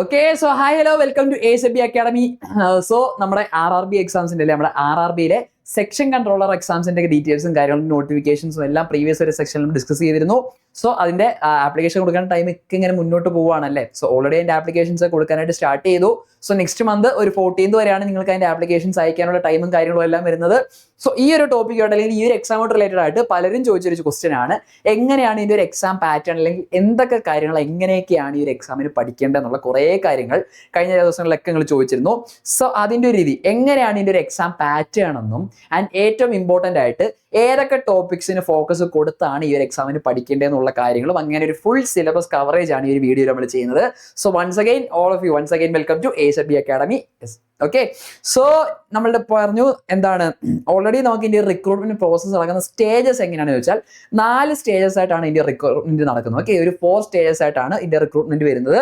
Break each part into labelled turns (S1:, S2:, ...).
S1: okay so hi hello welcome to A C B academy so നമ്മുടെ R R B എക്സാംസിന്റെ അല്ലെ നമ്മുടെ R R ബിയിലെ section controller എക്സാംസിന്റെ ഡീറ്റെയിൽസും കാര്യങ്ങളും നോട്ടിഫിക്കേഷൻസും എല്ലാം പ്രീവിയസ് ഒരു സെക്ഷനിലും ഡിസ്കസ് ചെയ്തിരുന്നു സോ അതിന്റെ ആപ്ലിക്കേഷൻ കൊടുക്കാൻ ടൈം ഒക്കെ ഇങ്ങനെ മുന്നോട്ട് പോവുകയാണല്ലേ സോ ഓൾറെഡി അതിന്റെ ആപ്ലിക്കേഷൻസ് കൊടുക്കാനായിട്ട് സ്റ്റാർട്ട് ചെയ്തു സോ നെക്സ്റ്റ് മന്ത് ഒരു ഫോർട്ടീൻത് വരെയാണ് നിങ്ങൾക്ക് അതിന്റെ ആപ്ലിക്കേഷൻസ് അയക്കാനുള്ള ടൈമും കാര്യങ്ങളും എല്ലാം വരുന്നത് സോ ഈ ഒരു ടോപ്പിക് അല്ലെങ്കിൽ ഈ ഒരു എക്സാം റിലേറ്റഡ് ആയിട്ട് പലരും ചോദിച്ചൊരു ക്വസ്റ്റ്യൻ ആണ് എങ്ങനെയാണ് ഇതിന്റെ ഒരു എക്സാം പാറ്റേൺ അല്ലെങ്കിൽ എന്തൊക്കെ കാര്യങ്ങൾ എങ്ങനെയൊക്കെയാണ് ഈ ഒരു എക്സാമിന് പഠിക്കേണ്ടത് എന്നുള്ള കുറേ കാര്യങ്ങൾ കഴിഞ്ഞ ദിവസങ്ങളിലൊക്കെ നിങ്ങൾ ചോദിച്ചിരുന്നു സോ അതിന്റെ ഒരു രീതി എങ്ങനെയാണ് ഇതിന്റെ ഒരു എക്സാം പാറ്റേൺ എന്നും ആൻഡ് ഏറ്റവും ഇമ്പോർട്ടൻ്റ് ആയിട്ട് ഏതൊക്കെ ടോപ്പിക്സിന് ഫോക്കസ് കൊടുത്താണ് ഈ ഒരു എക്സാമിന് പഠിക്കേണ്ടതെന്നുള്ള കാര്യങ്ങളും അങ്ങനെ ഒരു ഫുൾ സിലബസ് കവറേജ് ആണ് ഈ ഒരു വീഡിയോ നമ്മൾ ചെയ്യുന്നത് so once again all of you once again welcome to A B academy okay so നമ്മളുടെ പറഞ്ഞു എന്താണ് ഓൾറെഡി നമുക്ക് ഇന്ത്യ റിക്രൂട്ട്മെന്റ് പ്രോസസ് നടക്കുന്ന സ്റ്റേജസ് എങ്ങനെയാണെന്ന് വെച്ചാൽ നാല് സ്റ്റേജസ് ആയിട്ടാണ് ഇന്ത്യ റിക്രൂട്ട്മെന്റ് നടക്കുന്നത് ഓക്കെ ഒരു ഫോർ സ്റ്റേജസ് ആയിട്ടാണ് ഇന്ത്യ റിക്രൂട്ട്മെന്റ് വരുന്നത്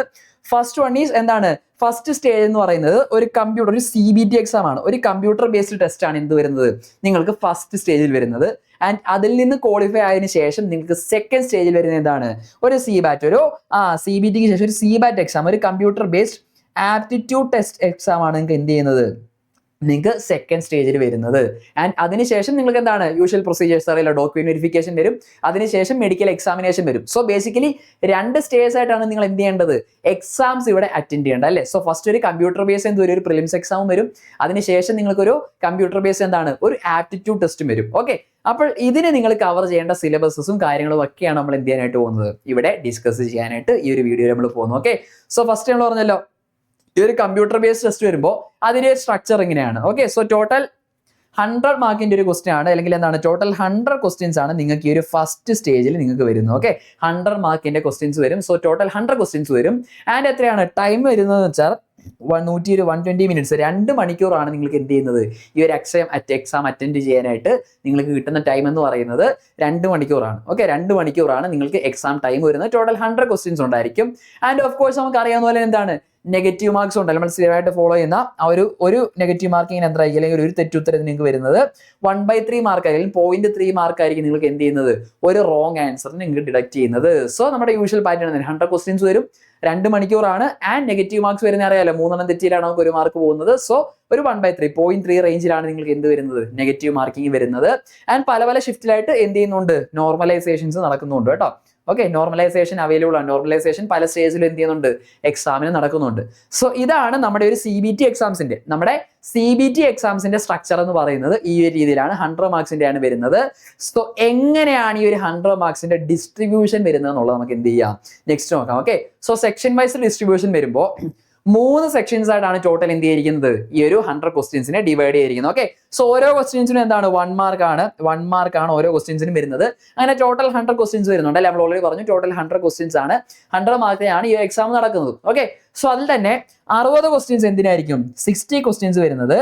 S1: ഫസ്റ്റ് വൺ ഈസ് എന്താണ് ഫസ്റ്റ് സ്റ്റേജ് എന്ന് പറയുന്നത് ഒരു കമ്പ്യൂട്ടർ ഒരു സി ബി ടി എക്സാം ആണ് ഒരു കമ്പ്യൂട്ടർ ബേസ്ഡ് ടെസ്റ്റ് ആണ് എന്ത് വരുന്നത് നിങ്ങൾക്ക് ഫസ്റ്റ് സ്റ്റേജിൽ വരുന്നത് വരുന്നത് ആൻഡ് അതിൽ നിന്ന് ക്വാളിഫൈ ആയതിനു ശേഷം നിങ്ങൾക്ക് സെക്കൻഡ് സ്റ്റേജിൽ വരുന്ന എന്താണ് ഒരു സി ബാറ്റ് ഒരു ആ സി ബി ടിക്ക് ശേഷം ഒരു സി ബാറ്റ് എക്സാം ഒരു computer based aptitude test exam ആണ് നിങ്ങൾക്ക് എന്ത് ചെയ്യുന്നത് നിങ്ങൾക്ക് സെക്കൻഡ് സ്റ്റേജിൽ വരുന്നത് ആൻഡ് അതിനുശേഷം നിങ്ങൾക്ക് എന്താണ് യൂഷ്വൽ പ്രൊസീജിയേഴ്സ് അറിയില്ല ഡോക്യുമെന്റ് വെരിഫിക്കേഷൻ വരും അതിനുശേഷം മെഡിക്കൽ എക്സാമിനേഷൻ വരും സോ ബേസിക്കലി രണ്ട് സ്റ്റേജ് ആയിട്ടാണ് നിങ്ങൾ എന്ത് ചെയ്യേണ്ടത് എക്സാംസ് ഇവിടെ അറ്റൻഡ് ചെയ്യേണ്ടത് അല്ലേ സോ ഫസ്റ്റ് ഒരു കമ്പ്യൂട്ടർ ബേസ് എന്ത് വരും ഒരു പ്രിലിംസ് എക്സാം വരും അതിനുശേഷം നിങ്ങൾക്കൊരു കമ്പ്യൂട്ടർ ബേസ് എന്താണ് ഒരു ആപ്റ്റിറ്റ്യൂഡ് ടെസ്റ്റും വരും ഓക്കെ അപ്പോൾ ഇതിനെ നിങ്ങൾ കവർ ചെയ്യേണ്ട സിലബസസും കാര്യങ്ങളും ഒക്കെയാണ് നമ്മൾ എന്ത് ചെയ്യാനായിട്ട് പോകുന്നത് ഇവിടെ ഡിസ്കസ് ചെയ്യാനായിട്ട് ഈ ഒരു വീഡിയോ നമ്മൾ പോകുന്നത് ഓക്കെ സോ ഫസ്റ്റ് നമ്മൾ പറഞ്ഞല്ലോ ഈ ഒരു കമ്പ്യൂട്ടർ ബേസ്ഡ് ടെസ്റ്റ് വരുമ്പോൾ അതിന്റെ സ്ട്രക്ചർ ഇങ്ങനെയാണ് ഓക്കെ സോ ടോട്ടൽ ഹൺഡ്രഡ് മാർക്കിന്റെ ഒരു ക്വസ്റ്റ്യൻ ആണ് അല്ലെങ്കിൽ എന്താണ് ടോട്ടൽ ഹൺഡ്രഡ് ക്വസ്റ്റ്യൻസ് ആണ് നിങ്ങൾക്ക് ഈ ഒരു ഫസ്റ്റ് സ്റ്റേജിൽ നിങ്ങൾക്ക് വരുന്നത് ഓക്കെ ഹൺഡ്രഡ് മാർക്കിന്റെ ക്വസ്റ്റ്യൻസ് വരും സോ ടോട്ടൽ ഹൺഡ്രഡ് ക്വസ്റ്റ്യൻസ് വരും ആൻഡ് എത്രയാണ് ടൈം വരുന്നത് വെച്ചാൽ നൂറ്റി ഒരു വൺ ട്വന്റി മിനിറ്റ്സ് രണ്ട് മണിക്കൂറാണ് നിങ്ങൾക്ക് എന്ത് ചെയ്യുന്നത് ഈ ഒരു എക്സാം അറ്റ് എക്സാം അറ്റൻഡ് ചെയ്യാനായിട്ട് നിങ്ങൾക്ക് കിട്ടുന്ന ടൈം എന്ന് പറയുന്നത് രണ്ട് മണിക്കൂറാണ് ഓക്കെ രണ്ട് മണിക്കൂറാണ് നിങ്ങൾക്ക് എക്സാം ടൈം വരുന്നത് ടോട്ടൽ ഹൺഡ്രഡ് ക്വസ്റ്റ്യൻസ് ഉണ്ടായിരിക്കും ആൻഡ് ഓഫ് കോഴ്സ് നമുക്ക് അറിയാവുന്ന പോലെ എന്താണ് നെഗറ്റീവ് മാർക്സ് ഉണ്ട് അല്ലെങ്കിൽ സ്ഥിരമായിട്ട് ഫോളോ ചെയ്യുന്ന ആ ഒരു ഒരു നെഗറ്റീവ് മാർക്ക് ഇങ്ങനെ എന്തായിരിക്കും അല്ലെങ്കിൽ ഒരു തെറ്റുത്തരത്തിന് നിങ്ങൾക്ക് വരുന്നത് വൺ ബൈ ത്രീ മാർക്ക് അല്ലെങ്കിൽ പോയിന്റ് ത്രീ മാർക്ക് ആയിരിക്കും നിങ്ങൾക്ക് എന്ത് ചെയ്യുന്നത് ഒരു റോങ് ആൻസർ നിങ്ങൾക്ക് ഡിഡക്ട് ചെയ്യുന്നത് സോ നമ്മുടെ യൂഷ്വൽ പാറ്റേൺ തന്നെ ഹൺഡ്രഡ് ക്വസ്റ്റ്യൻസ് വരും രണ്ട് മണിക്കൂറാണ് ആൻഡ് നെഗറ്റീവ് മാർക്സ് വരുന്ന അറിയാലോ മൂന്നെണ്ണം തെറ്റിയിലാണ് നമുക്ക് ഒരു മാർക്ക് പോകുന്നത് സോ ഒരു one by three point three റേഞ്ചിലാണ് നിങ്ങൾക്ക് എന്ത് വരുന്നത് നെഗറ്റീവ് മാർക്കിംഗ് വരുന്നത് ആൻഡ് പല പല ഷിഫ്റ്റിലായിട്ട് എന്ത് ചെയ്യുന്നുണ്ട് നോർമലൈസേഷൻസ് നടക്കുന്നുണ്ട് കേട്ടോ ഓക്കെ നോർമലൈസേഷൻ അവൈലബിൾ ആണ് നോർമലൈസേഷൻ പല സ്റ്റേജിലും എന്ത് ചെയ്യുന്നുണ്ട് എക്സാമിന് നടക്കുന്നുണ്ട് സോ ഇതാണ് നമ്മുടെ ഒരു സി ബി ടി എക്സാംസിന്റെ നമ്മുടെ സി ബി ടി എക്സാംസിന്റെ സ്ട്രക്ചർ എന്ന് പറയുന്നത് ഈ ഒരു രീതിയിലാണ് ഹൺഡ്രഡ് മാർക്സിന്റെ ആണ് വരുന്നത് സോ എങ്ങനെയാണ് ഈ ഒരു ഹൺഡ്രഡ് മാർക്സിന്റെ ഡിസ്ട്രിബ്യൂഷൻ വരുന്നത് എന്നുള്ളത് നമുക്ക് എന്ത് ചെയ്യാം നെക്സ്റ്റ് നോക്കാം okay so section wise distribution വരുമ്പോൾ മൂന്ന് സെക്ഷൻസ് ആയിട്ടാണ് ടോട്ടൽ എന്ത് ചെയ്തിരിക്കുന്നത് ഈ ഒരു ഹൺഡ്രഡ് ക്വസ്റ്റ്യൻസിനെ ഡിവൈഡ് ചെയ്തിരിക്കുന്നത് ഓക്കെ സോ ഓരോ ക്വസ്റ്റ്യൻസിനും എന്താണ് വൺ മാർക്ക് ആണ് വൺ മാർക്ക് ആണ് ഓരോ ക്വസ്റ്റ്യൻസിനും വരുന്നത് അങ്ങനെ ടോട്ടൽ ഹൺഡ്രഡ് ക്വസ്റ്റ്യൻസ് വരുന്നുണ്ട് അല്ലെ നമ്മൾ ഓൾറെഡി പറഞ്ഞു ടോട്ടൽ ഹൺഡ്രഡ് ക്വസ്റ്റ്യൻസ് ആണ് ഹൺഡ്രഡ് മാർക്കിനാണ് ഈ എക്സാം നടക്കുന്നത് ഓക്കെ സോ അതിൽ തന്നെ അറുപത് ക്വസ്റ്റ്യൻസ് എന്തിനായിരിക്കും സിക്സ്റ്റി ക്വസ്റ്റ്യൻസ് വരുന്നത്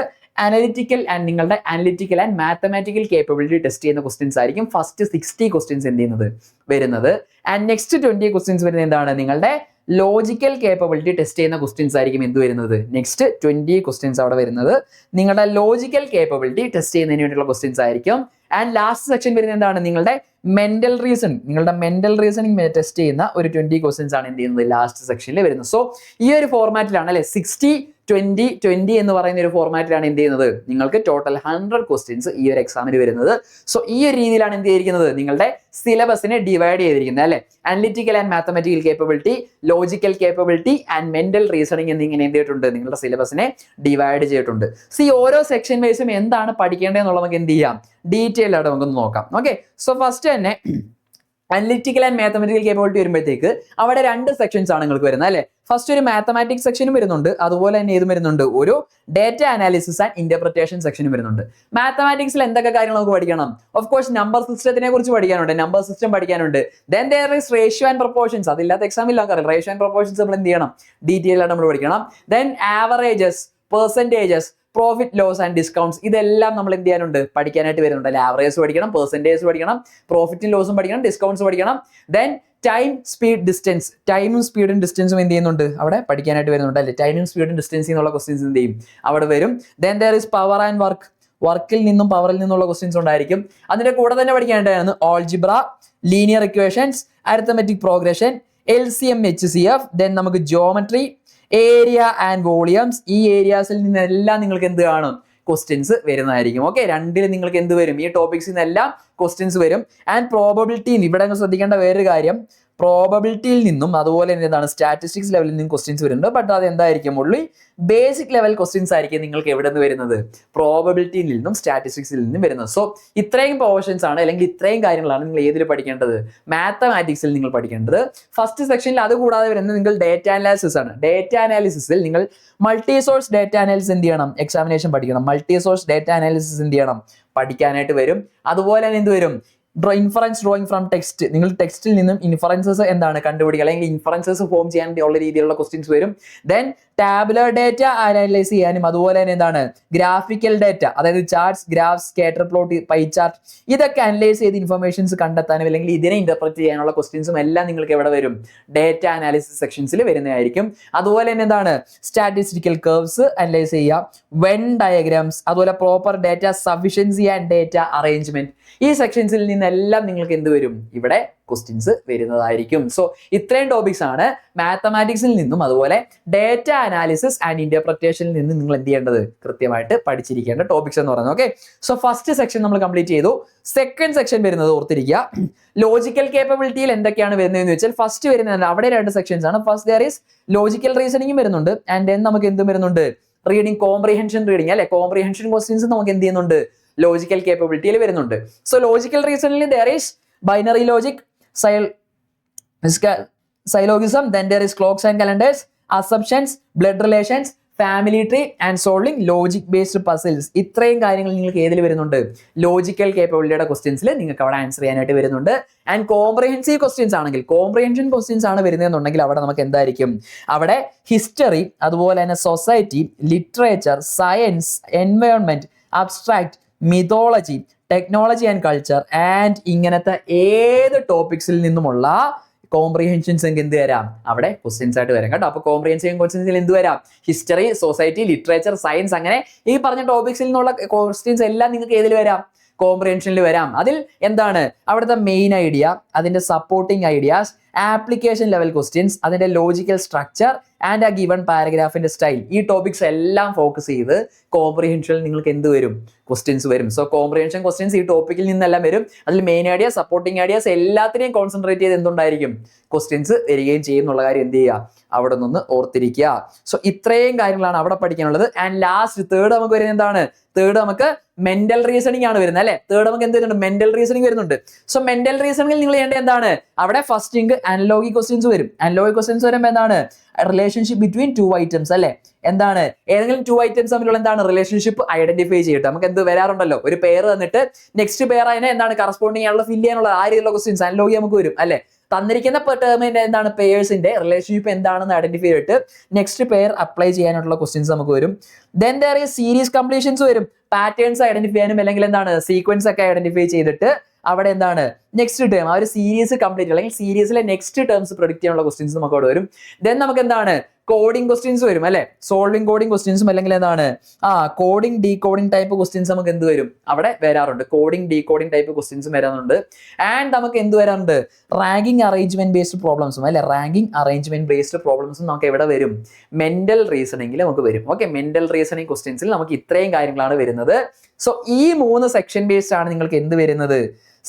S1: അനലിറ്റിക്കൽ ആൻഡ് നിങ്ങളുടെ analytical and mathematical capability test ചെയ്യുന്ന ക്വസ്റ്റ്യൻസ് ആയിരിക്കും ഫസ്റ്റ് സിക്സ്റ്റി ക്വസ്റ്റ്യൻസ് എന്ത് ചെയ്യുന്നത് വരുന്നത് ആൻഡ് നെക്സ്റ്റ് ട്വന്റി ക്വസ്റ്റ്യൻസ് വരുന്നത് എന്താണ് നിങ്ങളുടെ ലോജിക്കൽ കേപ്പബിലിറ്റി ടെസ്റ്റ് ചെയ്യുന്ന ക്വസ്റ്റ്യൻസ് ആയിരിക്കും എന്ത് വരുന്നത് നെക്സ്റ്റ് ട്വന്റി ക്വസ്റ്റ്യൻസ് അവിടെ വരുന്നത് നിങ്ങളുടെ ലോജിക്കൽ കേപ്പബിലിറ്റി ടെസ്റ്റ് ചെയ്യുന്നതിന് വേണ്ടിയുള്ള ക്വസ്റ്റ്യൻസ് ആയിരിക്കും ആൻഡ് ലാസ്റ്റ് സെക്ഷൻ വരുന്നത് എന്താണ് നിങ്ങളുടെ മെന്റൽ റീസൺ നിങ്ങളുടെ മെന്റൽ റീസണിങ് ടെസ്റ്റ് ചെയ്യുന്ന ഒരു ട്വന്റി ക്വസ്റ്റ്യൻസ് ആണ് എന്ത് ചെയ്യുന്നത് ലാസ്റ്റ് സെക്ഷനിൽ വരുന്നത് സോ ഈ ഒരു ഫോർമാറ്റിലാണ് അല്ലെ സിക്സ്റ്റി ട്വന്റി ട്വന്റി എന്ന് പറയുന്ന ഒരു ഫോർമാറ്റിലാണ് എന്ത് ചെയ്യുന്നത് നിങ്ങൾക്ക് ടോട്ടൽ ഹൺഡ്രഡ് ക്വസ്റ്റ്യൻസ് ഈ ഒരു എക്സാമിന് വരുന്നത് സോ ഈ ഒരു രീതിയിലാണ് എന്ത് ചെയ്തിരിക്കുന്നത് നിങ്ങളുടെ സിലബസിനെ ഡിവൈഡ് ചെയ്തിരിക്കുന്നത് അല്ലെ analytical and mathematical capability logical capability and mental reasoning എന്നിങ്ങനെ എന്ത് ചെയ്തിട്ടുണ്ട് നിങ്ങളുടെ സിലബസിനെ ഡിവൈഡ് ചെയ്തിട്ടുണ്ട് ഈ ഓരോ സെക്ഷൻ വൈസും എന്താണ് പഠിക്കേണ്ടതെന്നുള്ളത് നമുക്ക് എന്ത് ചെയ്യാം ഡീറ്റെയിൽ ആയിട്ട് നമുക്കൊന്ന് നോക്കാം ഓക്കെ സോ ഫസ്റ്റ് തന്നെ അനലിറ്റിക്കൽ ആൻഡ് മാത്തമാറ്റിക്കൽ കേപ്പബിലിറ്റി വരുമ്പോഴത്തേക്ക് അവിടെ രണ്ട് സെക്ഷൻസ് ആണ് നിങ്ങൾക്ക് വരുന്നത് അല്ലേ ഫസ്റ്റ് ഒരു മാത്തമാറ്റിക്സ് സെക്ഷനും വരുന്നുണ്ട് അതുപോലെ തന്നെ ഏതും വരുന്നുണ്ട് ഒരു ഡേറ്റ അനാലിസിസ് ആൻഡ് ഇന്റർപ്രിറ്റേഷൻ സെക്ഷനും വരുന്നുണ്ട് മാത്തമാറ്റിക്സിൽ എന്തൊക്കെ കാര്യങ്ങൾ നമുക്ക് പഠിക്കണം ഓഫ് കോഴ്സ് നമ്പർ സിസ്റ്റത്തിനെ കുറിച്ച് പഠിക്കാനുണ്ട് നമ്പർ സിസ്റ്റം പഠിക്കാനുണ്ട് then there is ratio and proportions അതില്ലാത്ത എക്സാം ഇല്ല അറിയാം റേഷ്യോ ആൻഡ് പ്രൊപ്പോർഷൻസ് നമ്മൾ എന്ത് ചെയ്യണം ഡീറ്റെയിൽ ആയിട്ട് നമ്മൾ പഠിക്കണം then averages percentages profit loss and discounts ഇതെല്ലാം നമ്മൾ എന്ത് ചെയ്യാനുണ്ട് പഠിക്കാനായിട്ട് വരുന്നുണ്ട് അല്ലെ ആവറേജ് പഠിക്കണം പെർസെൻറ്റേജ് പഠിക്കണം പ്രോഫിറ്റും ലോസും പഠിക്കണം ഡിസ്കൗണ്ട്സ് പഠിക്കണം ദെൻ ടൈം സ്പീഡ് ഡിസ്റ്റൻസ് ടൈമും സ്പീഡും ഡിസ്റ്റൻസും എന്ത് ചെയ്യുന്നുണ്ട് അവിടെ പഠിക്കാനായിട്ട് വരുന്നുണ്ട് അല്ലെ ടൈമും സ്പീഡും ഡിസ്റ്റൻസ് എന്നുള്ള ക്വസ്റ്റ്യൻസ് എന്ത് ചെയ്യും അവിടെ വരും then there is power and work വർക്കിൽ നിന്നും പവറിൽ നിന്നുള്ള ക്വസ്റ്റ്യൻസ് ഉണ്ടായിരിക്കും അതിന്റെ കൂടെ തന്നെ പഠിക്കാനായിട്ടാണ് algebra linear equations arithmetic progression L C M H C F then നമുക്ക് ജോമെട്രി ഏരിയ ആൻഡ് വോളിയംസ് ഈ ഏരിയാസിൽ നിന്നെല്ലാം നിങ്ങൾക്ക് എന്ത് കാണും ക്വസ്റ്റ്യൻസ് വരുന്നതായിരിക്കും ഓക്കെ രണ്ടിൽ നിങ്ങൾക്ക് എന്ത് വരും ഈ ടോപ്പിക്സിൽ നിന്നെല്ലാം ക്വസ്റ്റ്യൻസ് വരും ആൻഡ് പ്രോബബിലിറ്റി ഇവിടെ നിങ്ങൾ ശ്രദ്ധിക്കേണ്ട വേറൊരു കാര്യം പ്രോബബിലിറ്റിയിൽ നിന്നും അതുപോലെ തന്നെ എന്താണ് സ്റ്റാറ്റിസ്റ്റിക്സ് ലെവലിൽ നിന്നും ക്വസ്റ്റ്യൻസ് വരുന്നുണ്ട് ബട്ട് അത് എന്തായിരിക്കും ഉള്ളി ബേസിക് ലെവൽ ക്വസ്റ്റ്യൻസ് ആയിരിക്കും നിങ്ങൾക്ക് എവിടെ നിന്ന് വരുന്നത് പ്രോബബിലിറ്റിയിൽ നിന്നും സ്റ്റാറ്റിസ്റ്റിക്സിൽ നിന്നും വരുന്നത് സോ ഇത്രയും പ്രൊഫഷൻസ് ആണ് അല്ലെങ്കിൽ ഇത്രയും കാര്യങ്ങളാണ് നിങ്ങൾ ഏതിൽ പഠിക്കേണ്ടത് മാത്തമാറ്റിക്സിൽ നിങ്ങൾ പഠിക്കേണ്ടത് ഫസ്റ്റ് സെക്ഷനിൽ അത് കൂടാതെ വരുന്നത് നിങ്ങൾ ഡേറ്റ അനാലിസിസ് ആണ് ഡേറ്റ അനാലിസിസിൽ നിങ്ങൾ മൾട്ടി സോഴ്സ് ഡേറ്റ അനാലിസിസ് എന്ത് ചെയ്യണം എക്സാമിനേഷൻ പഠിക്കണം മൾട്ടി സോഴ്സ് ഡേറ്റ അനാലിസിസ് എന്ത് ചെയ്യണം പഠിക്കാനായിട്ട് വരും അതുപോലെ തന്നെ എന്ത് വരും draw inference drawing from text നിങ്ങൾ ടെക്സ്റ്റിൽ നിന്നും ഇൻഫറൻസസ് എന്താണ് കണ്ടുപിടിക്കുക അല്ലെങ്കിൽ ഇൻഫറൻസസ് ഫോം ചെയ്യാൻ ഉള്ള രീതിയിലുള്ള ക്വസ്റ്റ്യൻസ് വരും ദെൻ ടാബുലർ ഡേറ്റ അനലൈസ് ചെയ്യാനും അതുപോലെ തന്നെ എന്താണ് ഗ്രാഫിക്കൽ ഡേറ്റ അതായത് charts graphs scatter plot pie chart ഇതൊക്കെ അനലൈസ് ചെയ്ത് ഇൻഫർമേഷൻസ് കണ്ടെത്താനും അല്ലെങ്കിൽ ഇതിനെ ഇന്റർപ്രറ്റ് ചെയ്യാനുള്ള ക്വസ്റ്റ്യൻസും എല്ലാം നിങ്ങൾക്ക് എവിടെ വരും ഡേറ്റ അനാലിസിസ് സെക്ഷൻസിൽ വരുന്നതായിരിക്കും അതുപോലെ തന്നെ എന്താണ് സ്റ്റാറ്റിസ്റ്റിക്കൽ കർവ്സ് അനലൈസ് ചെയ്യുക വെൻ ഡയഗ്രാംസ് അതുപോലെ proper data sufficiency and data arrangement ഈ സെക്ഷൻസിൽ നിന്നെല്ലാം നിങ്ങൾക്ക് എന്ത് വരും ഇവിടെ ക്വസ്റ്റ്യൻസ് വരുന്നതായിരിക്കും സോ ഇത്രയും ടോപ്പിക്സ് ആണ് മാത്തമാറ്റിക്സിൽ നിന്നും അതുപോലെ ഡേറ്റ അനാലിസിസ് ആൻഡ് ഇന്റർപ്രറ്റേഷനിൽ നിന്ന് നിങ്ങൾ എന്ത് ചെയ്യേണ്ടത് കൃത്യമായിട്ട് പഠിച്ചിരിക്കേണ്ട ടോപ്പിക്സ് എന്ന് പറയുന്നത് ഓക്കെ സോ ഫസ്റ്റ് സെക്ഷൻ നമ്മൾ കംപ്ലീറ്റ് ചെയ്തു സെക്കൻഡ് സെക്ഷൻ വരുന്നത് ഓർത്തിരിക്കുക ലോജിക്കൽ കേപ്പബിലിറ്റിയിൽ എന്തൊക്കെയാണ് വരുന്നത് എന്ന് വെച്ചാൽ ഫസ്റ്റ് വരുന്നത് അവിടെ രണ്ട് സെക്ഷൻസ് ആണ് ഫസ്റ്റ് ദർ ഇസ് ലോജിക്കൽ റീസണിങ്ങും വരുന്നുണ്ട് ആൻഡ് ദെൻ നമുക്ക് എന്തും വരുന്നുണ്ട് റീഡിങ് കോംപ്രിഹെൻഷൻ റീഡിങ് അല്ലെ കോംപ്രിഹെൻഷൻ ക്വസ്റ്റ്യൻസ് നമുക്ക് എന്ത് ചെയ്യുന്നുണ്ട് ലോജിക്കൽ കേപ്പബിലിറ്റിയിൽ വരുന്നുണ്ട് സോ ലോജിക്കൽ റീസണിൽ there is binary logic syllogism then there is clocks and calendars assumptions blood relations family tree and solving logic based puzzles ഇത്രയും കാര്യങ്ങൾ നിങ്ങൾക്ക് ഏതിൽ വരുന്നുണ്ട് ലോജിക്കൽ കേപ്പബിലിറ്റിയുടെ ക്വസ്റ്റ്യൻസിൽ നിങ്ങൾക്ക് അവിടെ ആൻസർ ചെയ്യാനായിട്ട് വരുന്നുണ്ട് ആൻഡ് കോംപ്രിഹെൻസീവ് ക്വസ്റ്റ്യൻസ് ആണെങ്കിൽ കോംപ്രിഹെൻഷൻ ക്വസ്റ്റ്യൻസ് ആണ് വരുന്നതെന്നുണ്ടെങ്കിൽ അവിടെ നമുക്ക് എന്തായിരിക്കും അവിടെ ഹിസ്റ്ററി അതുപോലെ തന്നെ society literature science environment abstract mythology technology and culture and ഇങ്ങനത്തെ ഏത് ടോപ്പിക്സിൽ നിന്നുമുള്ള കോംപ്രിഹെൻഷൻസ് എങ്കിൽ എന്ത് വരാം അവിടെ ക്വസ്റ്റ്യൻസ് ആയിട്ട് വരാം കേട്ടോ അപ്പോൾ കോംപ്രിഹെൻസീവ് ക്വസ്റ്റ്യൻസിൽ എന്ത് വരാം ഹിസ്റ്ററി സൊസൈറ്റി ലിറ്ററേച്ചർ സയൻസ് അങ്ങനെ ഈ പറഞ്ഞ ടോപ്പിക്സിൽ നിന്നുള്ള ക്വസ്റ്റ്യൻസ് എല്ലാം നിങ്ങൾക്ക് ഏതിൽ വരാം കോംപ്രിഹെൻഷനിൽ വരാം അതിൽ എന്താണ് അവിടുത്തെ മെയിൻ ഐഡിയ അതിൻ്റെ supporting ideas application level questions അതിന്റെ ലോജിക്കൽ സ്ട്രക്ചർ ആൻഡ് ആ ഗിവൺ പാരഗ്രാഫിന്റെ സ്റ്റൈൽ ഈ ടോപ്പിക്സ് എല്ലാം ഫോക്കസ് ചെയ്ത് കോംപ്രിഹെൻഷൻ നിങ്ങൾക്ക് എന്ത് വരും ക്വസ്റ്റ്യൻസ് വരും സോ കോംപ്രിഹെൻഷൻ ക്വസ്റ്റ്യൻസ് ഈ ടോപ്പിക്കിൽ നിന്നെല്ലാം വരും അതിൽ മെയിൻ ഐഡിയ സപ്പോർട്ടിങ് ഐഡിയാസ് എല്ലാത്തിനെയും കോൺസെൻട്രേറ്റ് ചെയ്ത് എന്തുണ്ടായിരിക്കും ക്വസ്റ്റ്യൻസ് വരികയും ചെയ്യും എന്നുള്ള കാര്യം എന്ത് ചെയ്യുക അവിടെ നിന്ന് ഓർത്തിരിക്കുക സോ ഇത്രയും കാര്യങ്ങളാണ് അവിടെ പഠിക്കാനുള്ളത് ആൻഡ് ലാസ്റ്റ് തേർഡ് നമുക്ക് വരുന്നത് എന്താണ് തേർഡ് നമുക്ക് മെന്റൽ റീസണിങ് ആണ് വരുന്നത് അല്ലെ തേർഡ് നമുക്ക് എന്ത് വരുന്നുണ്ട് മെന്റൽ റീസണിങ് വരുന്നുണ്ട് സോ മെന്റൽ റീസണിങ്ങിൽ നിങ്ങൾ ചെയ്യേണ്ടത് എന്താണ് അവിടെ ഫസ്റ്റ് ഇങ്ക് അനലോഗി ക്വസ്റ്റ്യൻസ് വരും അനലോഗി ക്വസ്റ്റ്യൻസ് വരുമ്പോൾ എന്താണ് റിലേഷൻഷിപ്പ് ബിറ്റ്വീൻ ടു ഐറ്റംസ് അല്ലേ എന്താണ് ഏതെങ്കിലും ടു ഐറ്റംസ് തമ്മിലുള്ള എന്താണ് റിലേഷൻഷിപ്പ് ഐഡന്റിഫൈ ചെയ്യട്ടെ നമുക്ക് എന്ത് വരാറുണ്ടല്ലോ ഒരു പേര് തന്നിട്ട് നെക്സ്റ്റ് പേർ അതിനെ എന്താണ് കറസ്പോണ്ടിങ് ചെയ്യാനുള്ള ഫില്ല് ചെയ്യാനുള്ള ആ രീതിയിലുള്ള ക്വസ്റ്റ്യൻസ് അനലോഗി നമുക്ക് വരും അല്ലേ തന്നിരിക്കുന്ന ടേമിന്റെ എന്താണ് പേഴ്സിന്റെ റിലേഷൻഷിപ്പ് എന്താണെന്ന് ഐഡന്റിഫൈ ചെയ്തിട്ട് നെക്സ്റ്റ് പെയർ അപ്ലൈ ചെയ്യാനുള്ള ക്വസ്റ്റ്യൻസ് നമുക്ക് വരും ദെൻ ദർ സീരീസ് കംപ്ലീഷൻസ് വരും പാറ്റേൺസ് ഐഡന്റിഫൈ ചെയ്യാനും അല്ലെങ്കിൽ എന്താണ് സീക്വൻസ് ഒക്കെ ഐഡന്റിഫൈ ചെയ്തിട്ട് അവിടെ എന്താണ് നെക്സ്റ്റ് ടേം ആ ഒരു സീരീസ് കംപ്ലീറ്റ് അല്ലെങ്കിൽ സീരീസിലെ നെക്സ്റ്റ് ടേംസ് പ്രൊഡിക്റ്റ് ചെയ്യാനുള്ള ക്വസ്റ്റ്യൻസ് നമുക്ക് അവിടെ വരും ദെൻ നമുക്ക് എന്താണ് കോഡിംഗ് ക്വസ്റ്റ്യൻസ് വരും അല്ലെ സോൾവിംഗ് കോഡിംഗ് ക്വസ്റ്റ്യൻസും അല്ലെങ്കിൽ എന്താണ് ആ coding decoding type questions നമുക്ക് എന്ത് വരും അവിടെ വരാറുണ്ട് കോഡിംഗ് ഡീ കോഡിംഗ് ടൈപ്പ് ക്വസ്റ്റ്യൻസും വരാറുണ്ട് ആൻഡ് നമുക്ക് എന്ത് വരാറുണ്ട് റാങ്കിങ് അറേഞ്ച്മെന്റ് ബേസ്ഡ് പ്രോബ്ലംസും അല്ലെ റാങ്കിങ് അറേഞ്ച്മെന്റ് ബേസ്ഡ് പ്രോബ്ലംസും നമുക്ക് എവിടെ വരും മെന്റൽ റീസണിങ്ങിൽ നമുക്ക് വരും ഓക്കെ മെന്റൽ റീസണിങ് ക്വസ്റ്റ്യൻസിൽ നമുക്ക് ഇത്രയും കാര്യങ്ങളാണ് വരുന്നത് സോ ഈ മൂന്ന് സെക്ഷൻ ബേസ്ഡ് ആണ് നിങ്ങൾക്ക് എന്ത് വരുന്നത്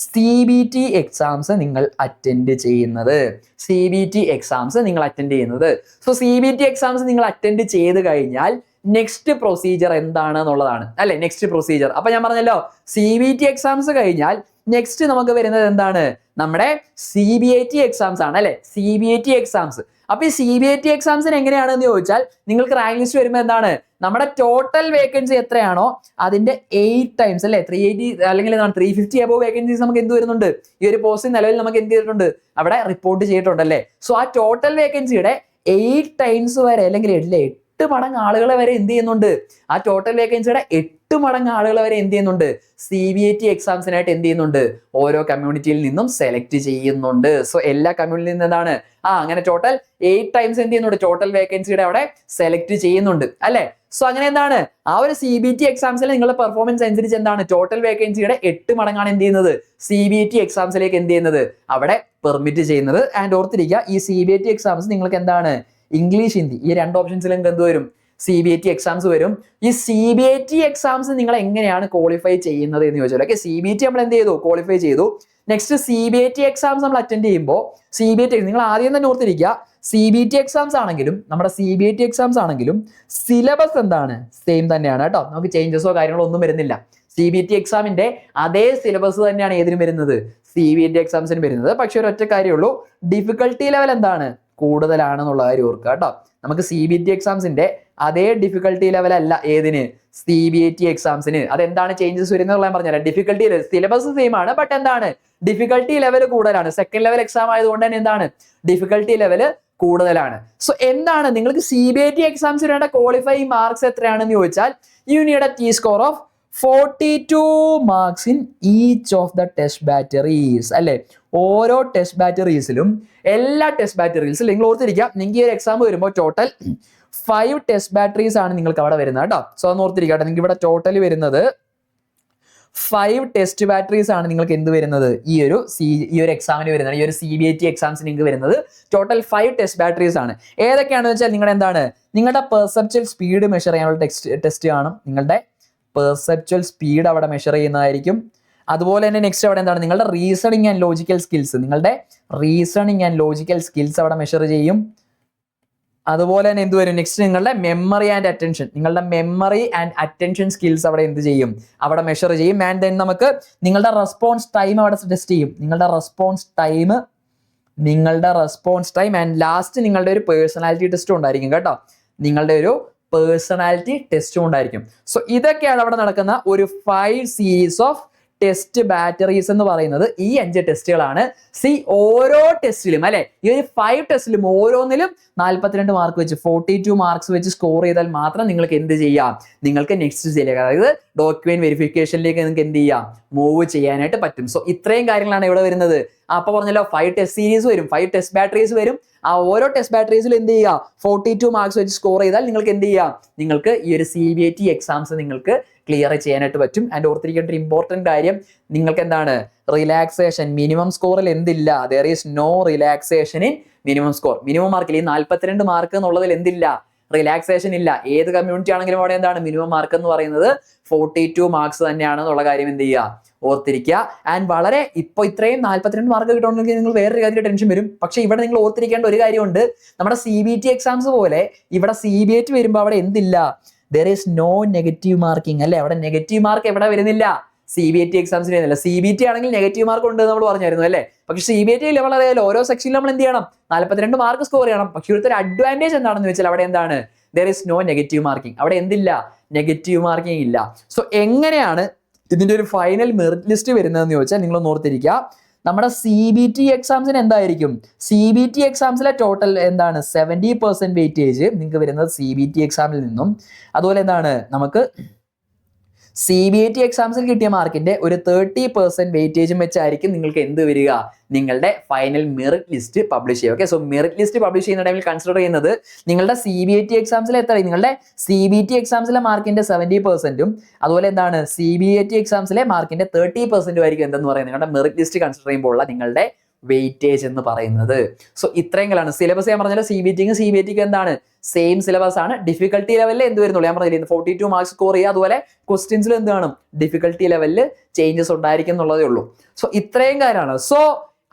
S1: സി ബി ടി എക്സാംസ് നിങ്ങൾ അറ്റൻഡ് ചെയ്യുന്നത് സി ബി ടി എക്സാംസ് നിങ്ങൾ അറ്റൻഡ് ചെയ്യുന്നത് so C B T exams നിങ്ങൾ അറ്റൻഡ് ചെയ്ത് കഴിഞ്ഞാൽ നെക്സ്റ്റ് പ്രൊസീജിയർ എന്താണ് എന്നുള്ളതാണ് അല്ലെ നെക്സ്റ്റ് പ്രൊസീജിയർ അപ്പൊ ഞാൻ പറഞ്ഞല്ലോ സി ബി ടി എക്സാംസ് കഴിഞ്ഞാൽ നെക്സ്റ്റ് നമുക്ക് വരുന്നത് എന്താണ് നമ്മുടെ C B I T exams ആണ് അല്ലെ C B I T exams അപ്പൊ ഈ സി ബി ഐ ടി എക്സാംസിന് എങ്ങനെയാണെന്ന് ചോദിച്ചാൽ നിങ്ങൾക്ക് റാങ്ക് ലിസ്റ്റ് വരുമ്പോൾ എന്താണ് നമ്മുടെ ടോട്ടൽ വേക്കൻസി എത്രയാണോ അതിന്റെ എയ്റ്റ് ടൈംസ് അല്ലെ ത്രീ എയ്റ്റി അല്ലെങ്കിൽ ത്രീ ഫിഫ്റ്റി എബോ വേക്കൻസീസ് നമുക്ക് എന്ത് വരുന്നുണ്ട് ഈ ഒരു പോസ്റ്റ് നിലവിൽ നമുക്ക് എന്ത് ചെയ്തിട്ടുണ്ട് അവിടെ റിപ്പോർട്ട് ചെയ്തിട്ടുണ്ട് അല്ലേ സോ ആ ടോട്ടൽ വേക്കൻസിയുടെ എയ്റ്റ് ടൈംസ് വരെ അല്ലെങ്കിൽ എട്ടിലെ എട്ട് മടങ്ങ് ആളുകളെ വരെ എന്ത് ചെയ്യുന്നുണ്ട് ആ ടോട്ടൽ വേക്കൻസിയുടെ എട്ട് മടങ്ങ് ആളുകളെ വരെ എന്ത് ചെയ്യുന്നുണ്ട് സി ബി ഐ ടി എക്സാംസിനായിട്ട് എന്ത് ചെയ്യുന്നുണ്ട് ഓരോ കമ്മ്യൂണിറ്റിയിൽ നിന്നും സെലക്ട് ചെയ്യുന്നുണ്ട് സോ എല്ലാ കമ്മ്യൂണിറ്റിയിൽ നിന്ന് എന്താണ് ആ അങ്ങനെ ടോട്ടൽ എയ്റ്റ് ടൈംസ് എന്ത് ചെയ്യുന്നുണ്ട് ടോട്ടൽ വേക്കൻസിയുടെ അവിടെ സെലക്ട് ചെയ്യുന്നുണ്ട് അല്ലേ സോ അങ്ങനെ എന്താണ് ആ ഒരു സി ബി ടി എക്സാംസിൽ നിങ്ങളുടെ പെർഫോമൻസ് അനുസരിച്ച് എന്താണ് ടോട്ടൽ വേക്കൻസിയുടെ എട്ട് മടങ്ങാണ് എന്ത് ചെയ്യുന്നത് സി ബി ടി എക്സാംസിലേക്ക് എന്ത് ചെയ്യുന്നത് അവിടെ പെർമിറ്റ് ചെയ്യുന്നത് ആൻഡ് ഓർത്തിരിക്കുക ഈ സി ബി ടി എക്സാംസ് നിങ്ങൾക്ക് എന്താണ് ഇംഗ്ലീഷ് ഹിന്ദി ഈ രണ്ട് ഓപ്ഷൻസിൽ നിങ്ങൾക്ക് എന്ത് വരും C B I T exams വരും ഈ C B I T exams നിങ്ങൾ എങ്ങനെയാണ് ക്വാളിഫൈ ചെയ്യുന്നത് എന്ന് ചോദിച്ചാൽ okay C B I T നമ്മൾ എന്ത് ചെയ്തു ക്വാളിഫൈ ചെയ്തു next C B I T exams നമ്മൾ അറ്റൻഡ് ചെയ്യുമ്പോൾ സി ബി ഐ ടി നിങ്ങൾ ആദ്യം തന്നെ ഓർത്തിരിക്കുക സി ബി ടി എക്സാംസ് ആണെങ്കിലും നമ്മുടെ സി ബി ടി എക്സാംസ് ആണെങ്കിലും സിലബസ് എന്താണ് സെയിം തന്നെയാണ് കേട്ടോ നമുക്ക് ചേഞ്ചസോ കാര്യങ്ങളോ ഒന്നും വരുന്നില്ല സി ബി ടി എക്സാമിന്റെ അതേ സിലബസ് തന്നെയാണ് ഏതിനും വരുന്നത് സി ബി ടി എക്സാംസിന് വരുന്നത് പക്ഷെ ഒരൊറ്റ കാര്യമുള്ളൂ ഡിഫിക്കൽട്ടി ലെവൽ എന്താണ് കൂടുതലാണെന്നുള്ള കാര്യം ഓർക്കുക കേട്ടോ നമുക്ക് സി ബി ടി എക്സാംസിന്റെ അതേ ഡിഫിക്കൽട്ടി ലെവൽ അല്ല ഏതിന് സി ബി ടി എക്സാംസിന് അതെന്താണ് ചേഞ്ചസ് വരുന്നത് ഞാൻ പറഞ്ഞുതരാം ഡിഫിക്കൽട്ടി സിലബസ് സെയിം ആണ് ബട്ട് എന്താണ് ഡിഫിക്കൽട്ടി ലെവൽ കൂടുതലാണ് സെക്കൻഡ് ലെവൽ എക്സാം ആയതുകൊണ്ട് തന്നെ എന്താണ് ഡിഫിക്കൽട്ടി ലെവൽ കൂടുതലാണ് സോ എന്താണ് നിങ്ങൾക്ക് സി ബി ടി എക്സാംസിന് വേണ്ട ക്വാളിഫൈ മാർക്സ് എത്രയാണെന്ന് ചോദിച്ചാൽ you need a T score of forty two marks in each of the test batteries അല്ലെ ഓരോ ടെസ്റ്റ് ബാറ്ററീസിലും എല്ലാ ടെസ്റ്റ് ബാറ്ററീസിലും നിങ്ങൾ ഓർത്തിരിക്കാം നിങ്ങൾക്ക് ഈ ഒരു എക്സാം വരുമ്പോൾ ടോട്ടൽ ഫൈവ് ടെസ്റ്റ് ബാറ്ററീസ് ആണ് നിങ്ങൾക്ക് അവിടെ വരുന്നത് കേട്ടോ സോ അതൊന്ന് ഓർത്തിരിക്കട്ടെ നിങ്ങൾക്ക് ഇവിടെ ടോട്ടൽ വരുന്നത് ഫൈവ് ടെസ്റ്റ് ബാറ്ററീസ് ആണ് നിങ്ങൾക്ക് എന്ത് വരുന്നത് ഈ ഒരു സി ഈ ഒരു എക്സാമിന് വരുന്നത് ഈ ഒരു സി ബി ഐ ടി എക്സാംസിന് നിങ്ങൾക്ക് വരുന്നത് ടോട്ടൽ ഫൈവ് ടെസ്റ്റ് ബാറ്ററീസ് ആണ് ഏതൊക്കെയാണെന്ന് വെച്ചാൽ നിങ്ങളുടെ എന്താണ് നിങ്ങളുടെ പെർസെപ്ച്വൽ സ്പീഡ് മെഷർ ചെയ്യാനുള്ള ടെസ്റ്റ് ടെസ്റ്റ് കാണും നിങ്ങളുടെ പെർസെപ്ച്വൽ സ്പീഡ് അവിടെ മെഷർ ചെയ്യുന്നതായിരിക്കും അതുപോലെ തന്നെ നെക്സ്റ്റ് അവിടെ എന്താണ് നിങ്ങളുടെ റീസണിങ് ആൻഡ് ലോജിക്കൽ സ്കിൽസ് നിങ്ങളുടെ റീസണിങ് ആൻഡ് ലോജിക്കൽ സ്കിൽസ് അവിടെ മെഷർ ചെയ്യും അതുപോലെ തന്നെ എന്ത് വരും നെക്സ്റ്റ് നിങ്ങളുടെ മെമ്മറി ആൻഡ് അറ്റൻഷൻ നിങ്ങളുടെ മെമ്മറി ആൻഡ് അറ്റൻഷൻ സ്കിൽസ് അവിടെ എന്ത് ചെയ്യും അവിടെ മെഷർ ചെയ്യും ആൻഡ് ദെൻ നമുക്ക് നിങ്ങളുടെ റെസ്പോൺസ് ടൈം അവിടെ ടെസ്റ്റ് ചെയ്യും നിങ്ങളുടെ റെസ്പോൺസ് ടൈം നിങ്ങളുടെ റെസ്പോൺസ് ടൈം ആൻഡ് ലാസ്റ്റ് നിങ്ങളുടെ ഒരു പേഴ്സണാലിറ്റി ടെസ്റ്റ് ഉണ്ടായിരിക്കും കേട്ടോ നിങ്ങളുടെ ഒരു പേഴ്സണാലിറ്റി ടെസ്റ്റും ഉണ്ടായിരിക്കും സോ ഇതൊക്കെയാണ് അവിടെ നടക്കുന്ന ഒരു five series of test batteries എന്ന് പറയുന്നത് ഈ അഞ്ച് ടെസ്റ്റുകളാണ് സി ഓരോ ടെസ്റ്റിലും അല്ലെ ഈ ഒരു ഫൈവ് ടെസ്റ്റിലും ഓരോന്നിലും നാൽപ്പത്തിരണ്ട് മാർക്ക് വെച്ച് ഫോർട്ടി ടു മാർക്സ് വെച്ച് സ്കോർ ചെയ്താൽ മാത്രം നിങ്ങൾക്ക് എന്ത് ചെയ്യാം നിങ്ങൾക്ക് നെക്സ്റ്റ് സ്റ്റേജിലേക്ക് അതായത് ഡോക്യുമെന്റ് വെരിഫിക്കേഷനിലേക്ക് നിങ്ങൾക്ക് എന്ത് ചെയ്യാം മൂവ് ചെയ്യാനായിട്ട് പറ്റും സോ ഇത്രയും കാര്യങ്ങളാണ് ഇവിടെ വരുന്നത് അപ്പൊ പറഞ്ഞല്ലോ ഫൈവ് ടെസ്റ്റ് സീരീസ് വരും ഫൈവ് ടെസ്റ്റ് ബാറ്ററീസ് വരും ആ ഓരോ ടെസ്റ്റ് ബാറ്ററീസിൽ എന്ത് ചെയ്യുക ഫോർട്ടി ടു മാർക്സ് വെച്ച് സ്കോർ ചെയ്താൽ നിങ്ങൾക്ക് എന്ത് ചെയ്യാം നിങ്ങൾക്ക് ഈ ഒരു C B I T exams നിങ്ങൾക്ക് ക്ലിയർ ചെയ്യാനായിട്ട് പറ്റും ആൻഡ് ഓർത്തിരിക്കേണ്ട ഒരു ഇമ്പോർട്ടൻറ്റ് കാര്യം നിങ്ങൾക്ക് എന്താണ് റിലാക്സേഷൻ മിനിമം സ്കോറിൽ എന്തില്ല there is no relaxation in minimum score minimum മാർക്കിൽ ഈ നാൽപ്പത്തിരണ്ട് മാർക്ക് എന്നുള്ളതിൽ എന്തില്ല റിലാക്സേഷൻ ഇല്ല ഏത് കമ്മ്യൂണിറ്റി ആണെങ്കിലും അവിടെ എന്താണ് മിനിമം മാർക്ക് എന്ന് പറയുന്നത് ഫോർട്ടി ടു മാർക്സ് തന്നെയാണ് എന്നുള്ള കാര്യം എന്ത് ചെയ്യുക ഓർത്തിരിക്കുക ആൻഡ് വളരെ ഇപ്പോൾ ഇത്രയും നാൽപ്പത്തിരണ്ട് മാർക്ക് കിട്ടണമെങ്കിൽ നിങ്ങൾ വേറൊരു കാര്യത്തിൽ ടെൻഷൻ വരും പക്ഷേ ഇവിടെ നിങ്ങൾ ഓർത്തിരിക്കേണ്ട ഒരു കാര്യമുണ്ട് നമ്മുടെ സി ബി ടി എക്സാംസ് പോലെ ഇവിടെ സി ബി എറ്റ് വരുമ്പോൾ അവിടെ എന്തില്ല there is no negative marking അല്ലെ അവിടെ നെഗറ്റീവ് മാർക്ക് എവിടെ വരുന്നില്ല സി ബി ടി എക്സാംസിന് വരുന്നില്ല സി ബി ടി ആണെങ്കിൽ നെഗറ്റീവ് മാർക്ക് ഉണ്ട് നമ്മൾ പറഞ്ഞായിരുന്നു അല്ലേ പക്ഷെ സി ബി ടി ലെവൽ അറിയാലോ ഓരോ സെക്ഷനിൽ നമ്മൾ എന്ത് ചെയ്യണം നാല്പത്തിരണ്ട് മാർക്ക് സ്കോർ ചെയ്യണം പക്ഷേ ഇവിടുത്തെ ഒരു അഡ്വാൻറ്റേജ് എന്താണെന്ന് വെച്ചാൽ അവിടെ എന്താണ് there is no negative marking അവിടെ എന്തില്ല നെഗറ്റീവ് മാർക്കിംഗ് ഇല്ല സോ എങ്ങനെയാണ് ഇതിന്റെ ഒരു ഫൈനൽ മെറിറ്റ് ലിസ്റ്റ് വരുന്നതെന്ന് ചോദിച്ചാൽ നിങ്ങൾ ഓർത്തിരിക്കുക നമ്മുടെ സി ബി ടി എക്സാംസിന് എന്തായിരിക്കും സി ബി ടി എക്സാംസിലെ ടോട്ടൽ എന്താണ് സെവൻറ്റി പെർസെൻറ്റ് വെയിറ്റേജ് നിങ്ങൾക്ക് വരുന്നത് സി ബി ടി എക്സാമിൽ നിന്നും അതുപോലെ എന്താണ് നമുക്ക് സി ബി ഐ ടി എക്സാംസിൽ കിട്ടിയ മാർക്കിന്റെ ഒരു തേർട്ടി പെർസെന്റ് വെയിറ്റേജും വെച്ചായിരിക്കും നിങ്ങൾക്ക് എന്ത് വരിക നിങ്ങളുടെ ഫൈനൽ മെറിറ്റ് ലിസ്റ്റ് പബ്ലിഷ് ചെയ്യുക okay so merit list publish ചെയ്യുന്ന ടൈമിൽ കൺസിഡർ ചെയ്യുന്നത് നിങ്ങളുടെ സി ബി ഐ ടി എക്സാംസിൽ എത്ര നിങ്ങളുടെ സി ബി ടി എക്സാംസിലെ മാർക്കിന്റെ സെവൻറ്റി പെർസെന്റും അതുപോലെ എന്താണ് സി ബി ഐ ടി എക്സാംസിലെ മാർക്കിന്റെ തേർട്ടി പെർസെന്റും ആയിരിക്കും എന്തെന്ന് പറയുന്നത് നിങ്ങളുടെ മെറിറ്റ് ലിസ്റ്റ് കൺസിഡർ ചെയ്യുമ്പോൾ ഉള്ള നിങ്ങളുടെ വെയിറ്റേജ് എന്ന് പറയുന്നത് സോ ഇത്രയെങ്കിലാണ് സിലബസ് ഞാൻ പറഞ്ഞാൽ സി ബി ടിക്കും സി ബി ടിക്കും എന്താണ് സെയിം സിലബസ് ആണ് ഡിഫിക്കൽട്ടി ലെവലിൽ എന്ത് വരുന്നുള്ളൂ ഞാൻ പറഞ്ഞില്ല ഫോർട്ടി ടു മാർക്സ് സ്കോർ ചെയ്യുക അതുപോലെ ക്വസ്റ്റ്യൻസിൽ എന്ത് കാണും ഡിഫിക്കൽട്ടി ലെവലിൽ ചേഞ്ചസ് ഉണ്ടായിരിക്കും എന്നുള്ളതേ ഉള്ളൂ സോ ഇത്രയും കാര്യമാണ് സോ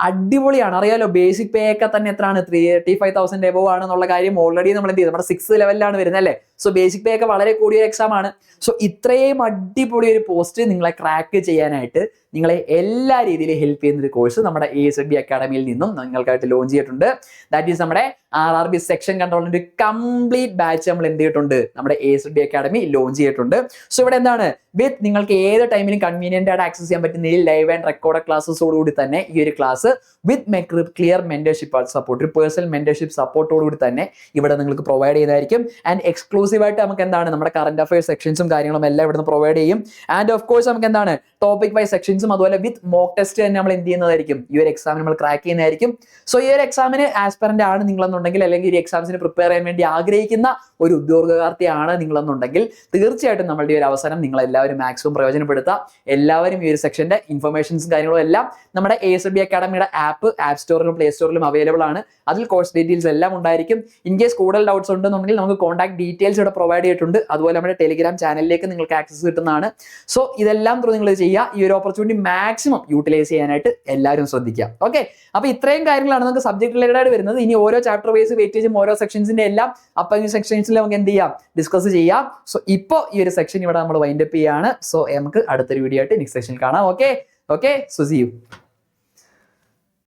S1: അടിപൊളിയാണ് അറിയാലോ ബേസിക് പേ ഒക്കെ തന്നെ എത്രയാണ് three thirty five thousand above ആണെന്നുള്ള കാര്യം ഓൾറെഡി നമ്മൾ എന്ത് ചെയ്യും നമ്മുടെ സിക്സ് ലെവലിലാണ് വരുന്നത് അല്ലേ സോ ബേസിക് പേ ഒക്കെ വളരെ കൂടിയ എക്സാം ആണ് സോ ഇത്രയും അടിപൊളി ഒരു പോസ്റ്റ് നിങ്ങളെ ക്രാക്ക് ചെയ്യാനായിട്ട് നിങ്ങളെ എല്ലാ രീതിയിലും ഹെൽപ്പ് ചെയ്യുന്ന ഒരു കോഴ്സ് നമ്മുടെ എ എസ് ബി അക്കാഡമിയിൽ നിന്നും നിങ്ങൾക്കായിട്ട് ലോഞ്ച് ചെയ്തിട്ടുണ്ട് ദാറ്റ് ഈസ് നമ്മുടെ ആർ ആർ ബി സെക്ഷൻ കൺട്രോളിന്റെ കംപ്ലീറ്റ് ബാച്ച് നമ്മൾ എന്ത് ചെയ്തിട്ടുണ്ട് നമ്മുടെ A S B academy launch ചെയ്തിട്ടുണ്ട് സോ ഇവിടെ എന്താണ് വിത്ത് നിങ്ങൾക്ക് ഏത് ടൈമിലും കൺവീനിയന്റ് ആയിട്ട് ആക്സസ് ചെയ്യാൻ പറ്റുന്ന ഈ ലൈവ് ആൻഡ് റെക്കോർഡ് ക്ലാസ്സോടുകൂടി തന്നെ ഈ ഒരു ക്ലാസ് വിത്ത് മെക്രി ക്ലിയർ മെന്റർഷിപ്പ് സപ്പോർട്ട് ഒരു പേഴ്സണൽ മെന്റർഷിപ്പ് സപ്പോർട്ടോടുകൂടി തന്നെ ഇവിടെ നിങ്ങൾക്ക് പ്രൊവൈഡ് ചെയ്തായിരിക്കും ആൻഡ് എക്സ്ക്ലൂസീവായിട്ട് നമുക്ക് എന്താണ് നമ്മുടെ കറന്റ് അഫയേഴ്സ് സെക്ഷൻസും കാര്യങ്ങളും എല്ലാം ഇവിടുന്ന് പ്രൊവൈഡ് ചെയ്യും ആൻഡ് ഓഫ് കോഴ്സ് നമുക്ക് എന്താണ് ടോപ്പിക് വൈസ് സെക്ഷൻസ് ക്വസ്റ്റ്യൻസും അതുപോലെ വിത്ത് മോക്ക് ടെസ്റ്റ് തന്നെ നമ്മൾ എന്ത് ചെയ്യുന്നതായിരിക്കും ഈ ഒരു എക്സാമിന് നമ്മൾ ക്രാക്ക് ചെയ്യുന്നതായിരിക്കും സോ ഈ ഒരു എക്സാമിന് ആസ്പെറന്റ് ആണ് നിങ്ങളെന്നുണ്ടെങ്കിൽ അല്ലെങ്കിൽ ഈ എക്സാംസിന് പ്രിപ്പയർ ചെയ്യാൻ വേണ്ടി ആഗ്രഹിക്കുന്ന ഒരു ഉദ്യോഗാർത്ഥിയാണ് നിങ്ങളെന്നുണ്ടെങ്കിൽ തീർച്ചയായിട്ടും നമ്മളുടെ ഒരു അവസരം നിങ്ങൾ എല്ലാവരും മാക്സിമം പ്രയോജനപ്പെടുത്തുക എല്ലാവരും ഈ ഒരു സെക്ഷന്റെ ഇൻഫർമേഷൻസും കാര്യങ്ങളും എല്ലാം നമ്മുടെ എ എസ് ബി അക്കാഡമിയുടെ ആപ്പ് ആപ്പ് സ്റ്റോറിലും പ്ലേ സ്റ്റോറിലും അവൈലബിൾ ആണ് അതിൽ കോഴ്സ് ഡീറ്റെയിൽസ് എല്ലാം ഉണ്ടായിരിക്കും ഇൻ കേസ് കൂടുതൽ ഡൗട്ട്സ് ഉണ്ടെന്നുണ്ടെങ്കിൽ നമുക്ക് കോൺടാക്ട് ഡീറ്റെയിൽസ് ഇവിടെ പ്രൊവൈഡ് ചെയ്തിട്ടുണ്ട് അതുപോലെ നമ്മുടെ ടെലിഗ്രാം ചാനലിലേക്ക് നിങ്ങൾക്ക് ആക്സസ് കിട്ടുന്നതാണ് സോ ഇതെല്ലാം ത്രൂ നിങ്ങൾ ചെയ്യുക ഈ ഒരു ഓപ്പർച്യൂണിറ്റി മാക്സിമം യൂട്ടിലൈസ് ചെയ്യാനായിട്ട് എല്ലാവരും ശ്രദ്ധിക്കുക ഓക്കെ അപ്പോൾ ഇത്രയും കാര്യങ്ങളാണ് നമുക്ക് സബ്ജക്ട് റിലേറ്റഡ് ആയിട്ട് വരുന്നത് ഇനി ഓരോ ചാപ്റ്റർ വൈസ് വെയിറ്റേജും ഓരോ സെക്ഷൻസിന്റെ എല്ലാം അപ്പറിംഗ് സെക്ഷൻ മീറ്റിൽ നമുക്ക് എന്ത് ചെയ്യാം ഡിസ്കസ് ചെയ്യാം സോ ഇപ്പോ ഈ ഒരു സെക്ഷൻ ഇവിടെ നമ്മൾ വൈൻഡപ്പ് ചെയ്യാണ് സോ നമുക്ക് അടുത്തൊരു വീഡിയോ ആയിട്ട് നെക്സ്റ്റ് സെക്ഷൻ കാണാം okay okay so see U